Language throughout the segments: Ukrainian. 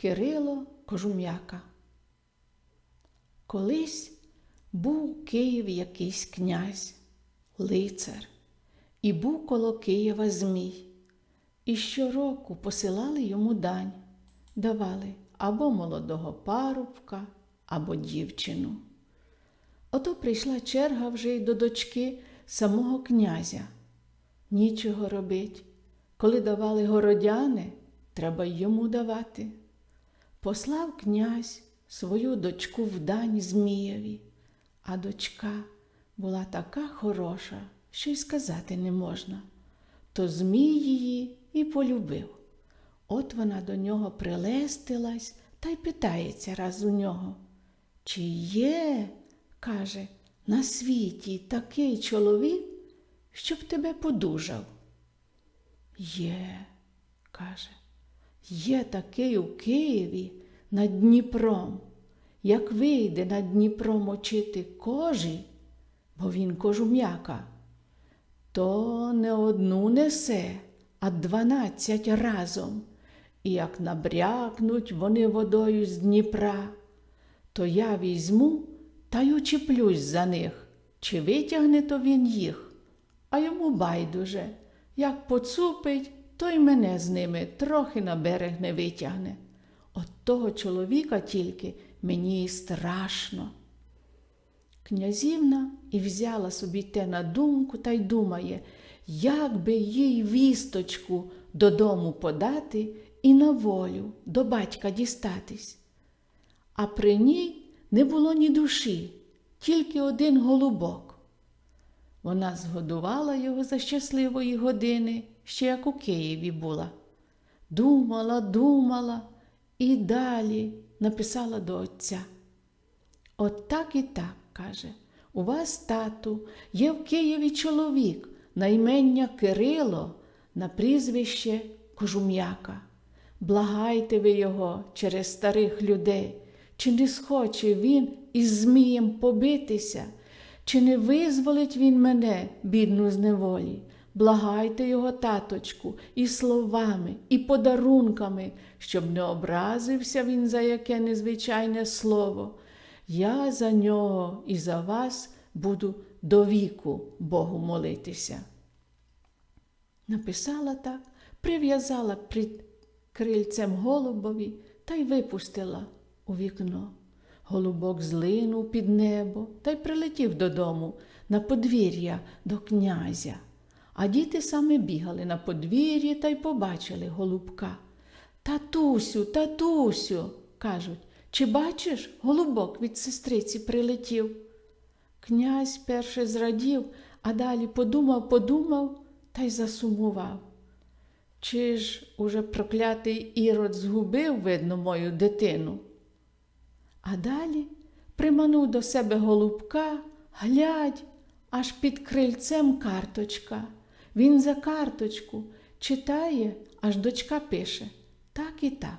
Кирило Кожум'яка. Колись був у Києві якийсь князь, лицар, і був коло Києва Змій. І щороку посилали йому дань, давали або молодого парубка, або дівчину. Ото прийшла черга вже й до дочки самого князя. Нічого робить. Коли давали городяни, треба йому давати. Послав князь свою дочку в дань Змієві, а дочка була така хороша, що й сказати не можна. То Змій її і полюбив. От вона до нього прилестилась та й питається раз у нього. Чи є, каже, на світі такий чоловік, щоб тебе подужав? Є, каже, є такий у Києві над Дніпром. Як вийде над Дніпром очити кожі, бо він кожум'яка, то не одну несе, а дванадцять разом. І як набрякнуть вони водою з Дніпра, то я візьму та й учіплюсь за них, чи витягне то він їх, а йому байдуже, як поцупить, то й мене з ними трохи на берег не витягне. От того чоловіка тільки мені страшно. Князівна і взяла собі те на думку та й думає, як би їй вісточку додому подати і на волю до батька дістатись. А при ній не було ні душі, тільки один голубок. Вона згодувала його за щасливої години, ще як у Києві була. Думала, думала і далі написала до отця. От так і так, каже, у вас, тату, є в Києві чоловік на імення Кирило, на прізвище Кожум'яка. Благайте ви його через старих людей, чи не схоче він із Змієм побитися, чи не визволить він мене, бідну з неволі. Благайте його, таточку, і словами, і подарунками, щоб не образився він за яке незвичайне слово. Я за нього і за вас буду до віку Богу молитися. Написала так, прив'язала під крильцем голубові та й випустила у вікно. Голубок злинув під небо та й прилетів додому на подвір'я до князя. А діти саме бігали на подвір'ї та й побачили голубка. Татусю, татусю, кажуть, чи бачиш, голубок від сестриці прилетів? Князь перше зрадів, а далі подумав, подумав та й засумував. Чи ж уже проклятий ірод згубив, видно, мою дитину? А далі приманув до себе голубка, глядь, аж під крильцем карточка. Він за карточку читає, аж дочка пише так і так.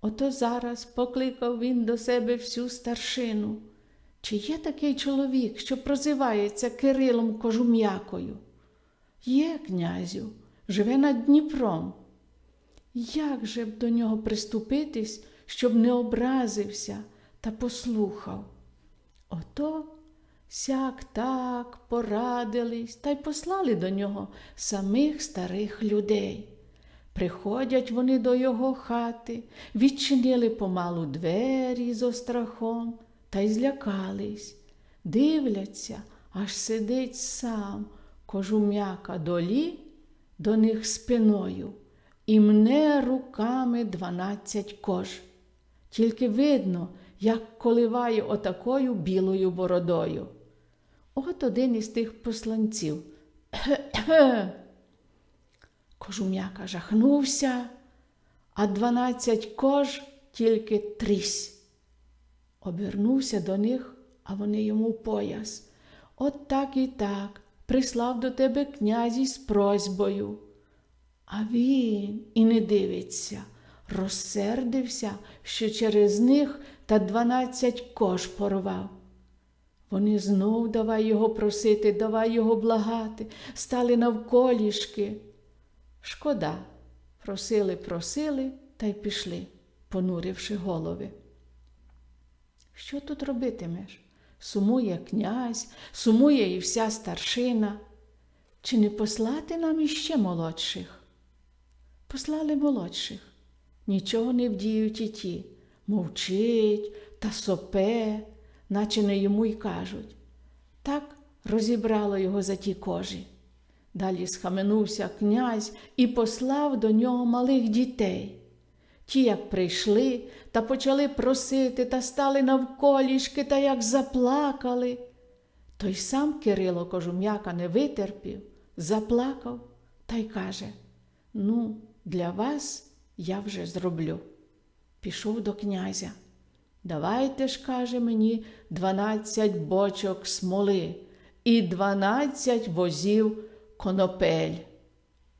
Ото зараз покликав він до себе всю старшину. Чи є такий чоловік, що прозивається Кирилом Кожум'якою? Є, князю, живе над Дніпром. Як же б до нього приступитись, щоб не образився та послухав? Ото сяк так порадились та й послали до нього самих старих людей. Приходять вони до його хати, відчинили помалу двері з острахом та й злякались. Дивляться, аж сидить сам кожум'яка долі до них спиною і мне руками дванадцять кож. Тільки видно, як коливає отакою білою бородою. От один із тих посланців. Кожум'яка жахнувся, а дванадцять кож тільки трісь. Обернувся до них, а вони йому пояс. От так і так прислав до тебе князі з просьбою. А він і не дивиться, розсердився, що через них та дванадцять кож порвав. Вони знов давай його просити, давай його благати, стали навколішки. Шкода, просили, просили та й пішли. понуривши голови. Що тут робитимеш? Сумує князь, сумує і вся старшина. Чи не послати нам іще молодших? Послали молодших. Нічого не вдіють і ті. Мовчить та сопе, наче не йому й кажуть. Так розібрало його за ті кожі. Далі схаменувся князь і послав до нього малих дітей. Ті, як прийшли та почали просити та стали навколішки та як заплакали. Той сам Кирило Кожум'яка не витерпів, заплакав та й каже: Ну, для вас я вже зроблю. Пішов до князя. Давайте ж, каже мені, дванадцять бочок смоли і дванадцять возів конопель.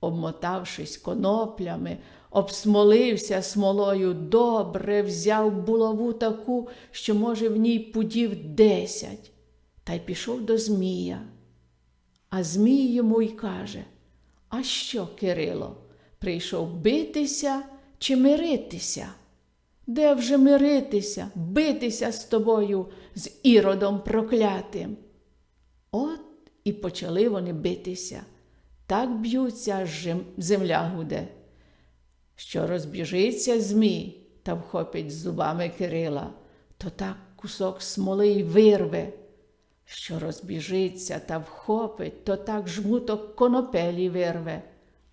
Обмотавшись коноплями, обсмолився смолою добре, взяв булаву таку, що, може, в ній пудів десять, та й пішов до Змія. А Змій йому й каже: А що, Кирило, прийшов битися чи миритися? Де вже миритися, битися з тобою, з іродом проклятим? От і почали вони битися. Так б'ються, земля гуде. Що розбіжиться Змій та вхопить зубами Кирила, то так кусок смоли й вирве. Що розбіжиться та вхопить, то так жмуток конопелі вирве,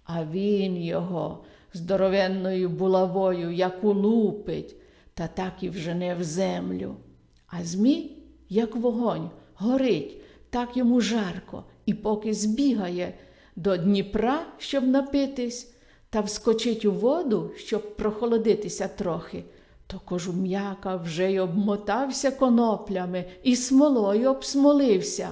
а він його здоровенною булавою, як улупить, та так і вжене в землю. А Змій, як вогонь, горить, так йому жарко, і поки збігає до Дніпра, щоб напитись, та вскочить у воду, щоб прохолодитися трохи, то кожум'яка вже й обмотався коноплями і смолою обсмолився.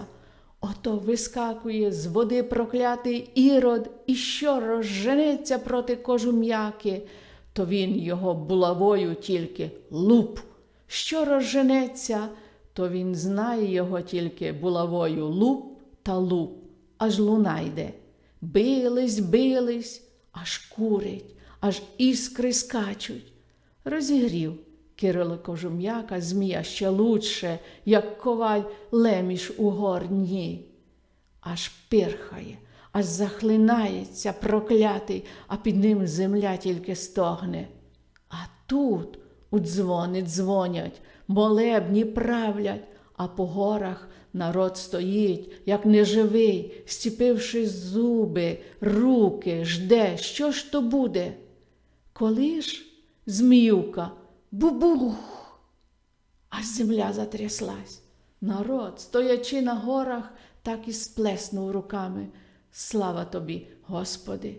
Ото вискакує з води проклятий ірод і що розженеться проти кожум'яки, то він його булавою тільки луп. Що розженеться, то він знає його тільки булавою луп та луп, аж луна йде. Бились, бились, аж курить, аж іскри скачуть. Розігрів Кирило Кожум'яка змія ще лучше, як коваль леміш у горні. Аж пирхає, аж захлинається проклятий, а під ним земля тільки стогне. А тут у дзвони дзвонять, молебні правлять, а по горах народ стоїть, як неживий, стіпивши зуби, руки, жде, що ж то буде? Коли ж зміюка, бубух, аж земля затряслась. Народ, стоячи на горах, так і сплеснув руками. Слава тобі, Господи!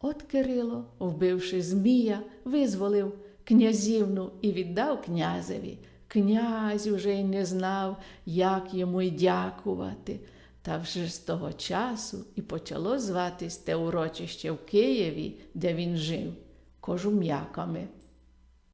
От Кирило, вбивши Змія, визволив князівну і віддав князеві. Князь уже й не знав, як йому й дякувати. Та вже з того часу і почало зватись те урочище в Києві, де він жив, кожум'яками.